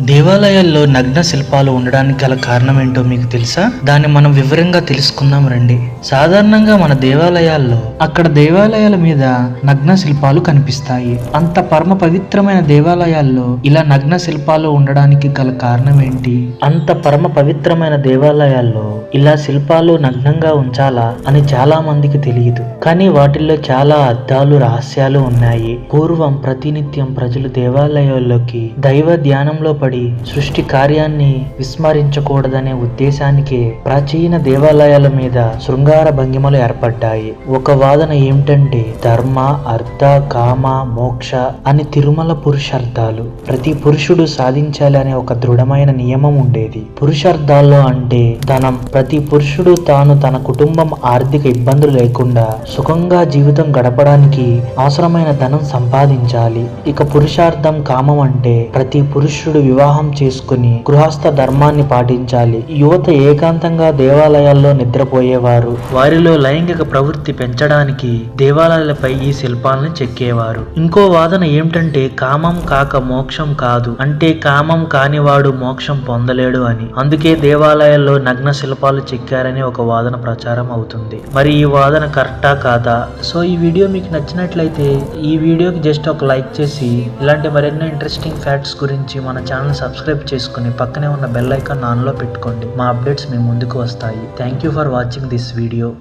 దేవాలయాల్లో నగ్న శిల్పాలు ఉండడానికి గల కారణం ఏంటో మీకు తెలుసా? దాన్ని మనం వివరంగా తెలుసుకుందాం రండి. సాధారణంగా మన దేవాలయాల్లో అక్కడ దేవాలయాల మీద నగ్న శిల్పాలు కనిపిస్తాయి. అంత పరమ పవిత్రమైన దేవాలయాల్లో ఇలా నగ్న శిల్పాలు ఉండడానికి గల కారణం ఏంటి అంత పరమ పవిత్రమైన దేవాలయాల్లో ఇలా శిల్పాలు నగ్నంగా ఉంచాలా అని చాలా మందికి తెలియదు. కానీ వాటిల్లో చాలా అర్థాలు రహస్యాలు ఉన్నాయి. పూర్వం ప్రతినిత్యం ప్రజలు దేవాలయాల్లోకి దైవ ధ్యానంలో పడి సృష్టి కార్యాన్ని విస్మరించకూడదనే ఉద్దేశానికి ప్రాచీన దేవాలయాల మీద శృంగార భంగిమలు ఏర్పడ్డాయి. ఒక వాదన ఏమిటంటే ధర్మ అర్థ కామ మోక్ష అని తిరుమల పురుషార్థాలు. ప్రతి పురుషుడు సాధించాలి అనే ఒక దృఢమైన నియమం ఉండేది. పురుషార్థాల్లో అంటే ధనం. ప్రతి పురుషుడు తాను తన కుటుంబం ఆర్థిక ఇబ్బందులు లేకుండా సుఖంగా జీవితం గడపడానికి అవసరమైన ధనం సంపాదించాలి. ఇక పురుషార్థం కామం అంటే ప్రతి పురుషుడు వివాహం చేసుకుని గృహస్థ ధర్మాన్ని పాటించాలి. యువత ఏకాంతంగా దేవాలయాల్లో నిద్రపోయేవారు. వారిలో లైంగిక ప్రవృత్తి పెంచడానికి దేవాలయాలపై ఈ శిల్పాలను చెక్కేవారు. ఇంకో వాదన ఏమిటంటే కామం కాక మోక్షం కాదు. అంటే కామం కానివాడు మోక్షం పొందలేడు అని. అందుకే దేవాలయాల్లో నగ్న శిల్పాలు చెక్కారని ఒక వాదన ప్రచారం అవుతుంది. మరి ఈ వాదన కరెక్టా కాదా? సో ఈ వీడియో మీకు నచ్చినట్లయితే ఈ వీడియోకి జస్ట్ ఒక లైక్ చేసి ఇలాంటి మరెన్నో ఇంట్రెస్టింగ్ ఫ్యాక్ట్స్ గురించి మన ఛానల్ సబ్స్క్రైబ్ చేసుకుని పక్కనే ఉన్న బెల్ ఐకాన్ ఆన్లో పెట్టుకోండి. మా అప్డేట్స్ మీ ముందుకు వస్తాయి. Thank you for watching this video.